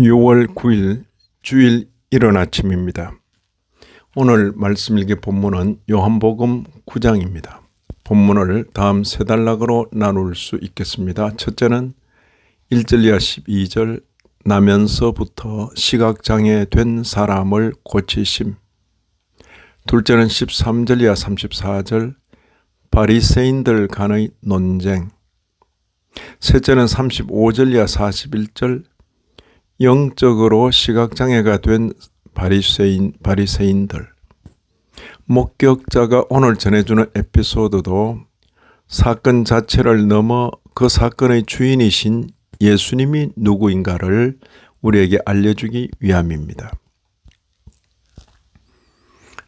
6월 9일 주일 이른 아침입니다. 오늘 말씀 일기 본문은 요한복음 9장입니다. 본문을 다음 세 단락으로 나눌 수 있겠습니다. 첫째는 1절 이하 12절 나면서부터 시각장애 된 사람을 고치심 둘째는 13절 이하 34절 바리새인들 간의 논쟁 셋째는 35절 이하 41절 영적으로 시각장애가 된 바리새인, 바리새인들. 목격자가 오늘 전해주는 에피소드도 사건 자체를 넘어 그 사건의 주인이신 예수님이 누구인가를 우리에게 알려주기 위함입니다.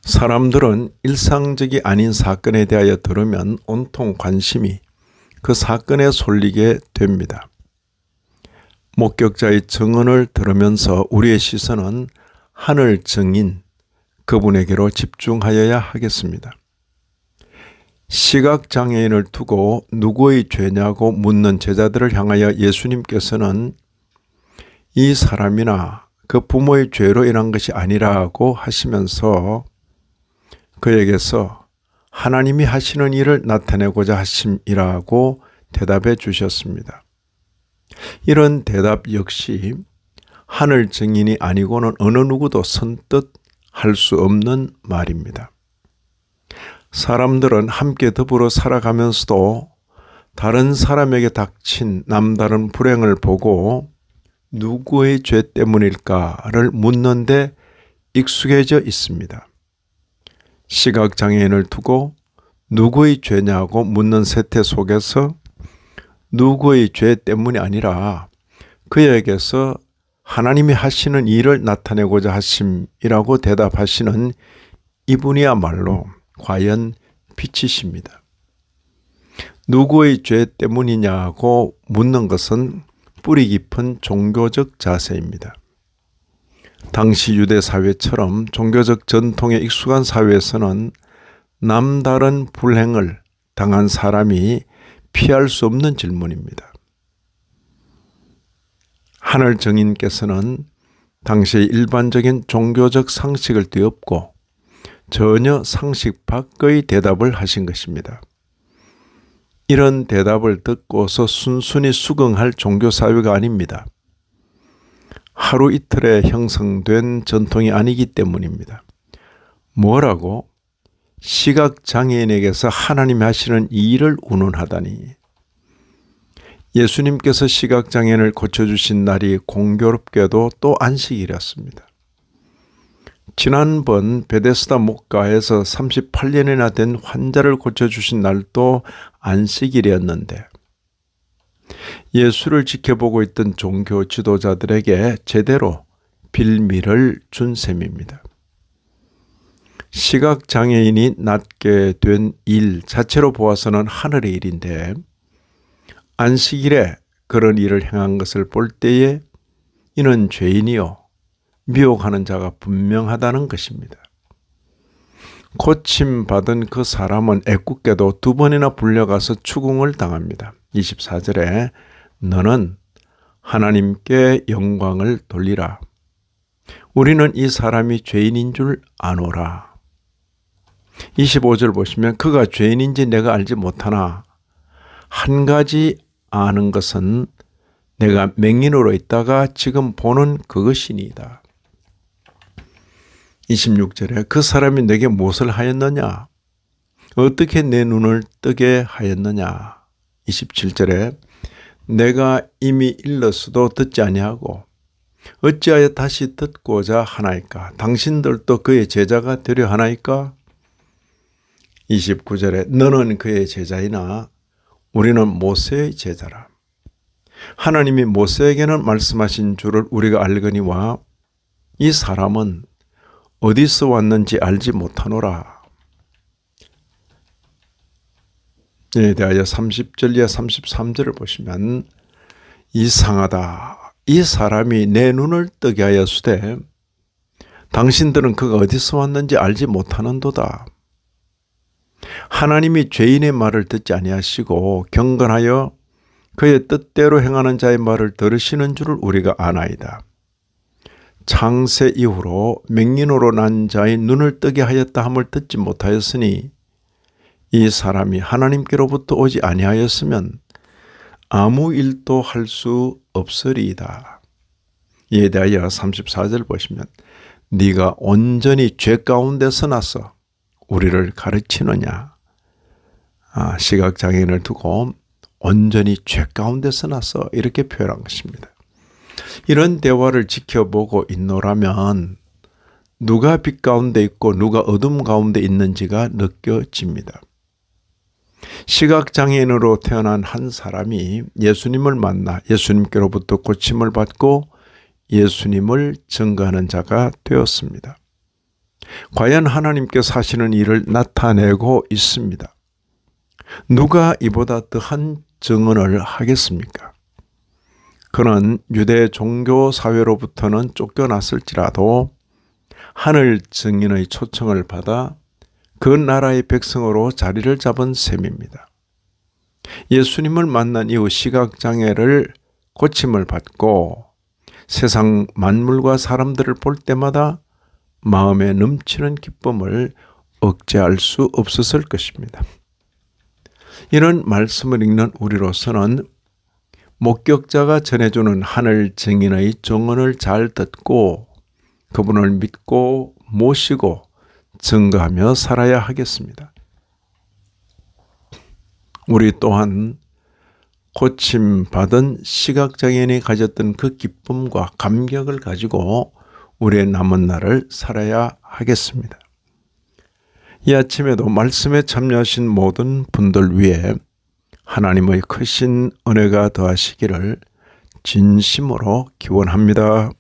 사람들은 일상적이 아닌 사건에 대하여 들으면 온통 관심이 그 사건에 쏠리게 됩니다. 목격자의 증언을 들으면서 우리의 시선은 하늘 증인 그분에게로 집중하여야 하겠습니다. 시각장애인을 두고 누구의 죄냐고 묻는 제자들을 향하여 예수님께서는 이 사람이나 그 부모의 죄로 인한 것이 아니라고 하시면서 그에게서 하나님이 하시는 일을 나타내고자 하심이라고 대답해 주셨습니다. 이런 대답 역시 하늘 증인이 아니고는 어느 누구도 선뜻 할 수 없는 말입니다. 사람들은 함께 더불어 살아가면서도 다른 사람에게 닥친 남다른 불행을 보고 누구의 죄 때문일까를 묻는데 익숙해져 있습니다. 시각장애인을 두고 누구의 죄냐고 묻는 세태 속에서 누구의 죄 때문이 아니라 그에게서 하나님이 하시는 일을 나타내고자 하심이라고 대답하시는 이분이야말로 과연 빛이십니다. 누구의 죄 때문이냐고 묻는 것은 뿌리 깊은 종교적 자세입니다. 당시 유대 사회처럼 종교적 전통에 익숙한 사회에서는 남다른 불행을 당한 사람이 피할 수 없는 질문입니다. 하늘 정인께서는 당시의 일반적인 종교적 상식을 뒤엎고 전혀 상식 밖의 대답을 하신 것입니다. 이런 대답을 듣고서 순순히 수긍할 종교사회가 아닙니다. 하루 이틀에 형성된 전통이 아니기 때문입니다. 뭐라고? 시각 장애인에게서 하나님이 하시는 일을 운운하다니. 예수님께서 시각 장애인을 고쳐 주신 날이 공교롭게도 또 안식일이었습니다. 지난번 베데스다 목가에서 38년이나 된 환자를 고쳐 주신 날도 안식일이었는데 예수를 지켜보고 있던 종교 지도자들에게 제대로 빌미를 준 셈입니다. 시각 장애인이 낫게 된 일 자체로 보아서는 하늘의 일인데 안식일에 그런 일을 행한 것을 볼 때에 이는 죄인이요 미혹하는 자가 분명하다는 것입니다. 고침 받은 그 사람은 애꿎게도 두 번이나 불려가서 추궁을 당합니다. 24절에 너는 하나님께 영광을 돌리라. 우리는 이 사람이 죄인인 줄 아노라. 25절 보시면 그가 죄인인지 내가 알지 못하나 한 가지 아는 것은 내가 맹인으로 있다가 지금 보는 그것이니이다. 26절에 그 사람이 내게 무엇을 하였느냐? 어떻게 내 눈을 뜨게 하였느냐? 27절에 내가 이미 일렀어도 듣지 아니하고 어찌하여 다시 듣고자 하나이까? 당신들도 그의 제자가 되려 하나이까? 29절에 너는 그의 제자이나 우리는 모세의 제자라. 하나님이 모세에게는 말씀하신 줄을 우리가 알거니와 이 사람은 어디서 왔는지 알지 못하노라. 에 대하여 30절 이하 33절을 보시면 이상하다. 이 사람이 내 눈을 뜨게 하였으되 당신들은 그가 어디서 왔는지 알지 못하는도다. 하나님이 죄인의 말을 듣지 아니하시고 경건하여 그의 뜻대로 행하는 자의 말을 들으시는 줄을 우리가 아나이다. 창세 이후로 맹인으로 난 자의 눈을 뜨게 하였다 함을 듣지 못하였으니 이 사람이 하나님께로부터 오지 아니하였으면 아무 일도 할 수 없으리이다. 이에 대하여 34절 보시면 네가 온전히 죄 가운데서 나서 우리를 가르치느냐. 아, 시각장애인을 두고 온전히 죄 가운데서 나서 이렇게 표현한 것입니다. 이런 대화를 지켜보고 있노라면 누가 빛 가운데 있고 누가 어둠 가운데 있는지가 느껴집니다. 시각장애인으로 태어난 한 사람이 예수님을 만나 예수님께로부터 고침을 받고 예수님을 증거하는 자가 되었습니다. 과연 하나님께서 하시는 일을 나타내고 있습니다. 누가 이보다 더한 증언을 하겠습니까? 그는 유대 종교 사회로부터는 쫓겨났을지라도 하늘 증인의 초청을 받아 그 나라의 백성으로 자리를 잡은 셈입니다. 예수님을 만난 이후 시각장애를 고침을 받고 세상 만물과 사람들을 볼 때마다 마음에 넘치는 기쁨을 억제할 수 없었을 것입니다. 이런 말씀을 읽는 우리로서는 목격자가 전해주는 하늘 증인의 정언을 잘 듣고 그분을 믿고 모시고 증거하며 살아야 하겠습니다. 우리 또한 고침 받은 시각장애인이 가졌던 그 기쁨과 감격을 가지고 우리의 남은 날을 살아야 하겠습니다. 이 아침에도 말씀에 참여하신 모든 분들 위해 하나님의 크신 은혜가 더하시기를 진심으로 기원합니다.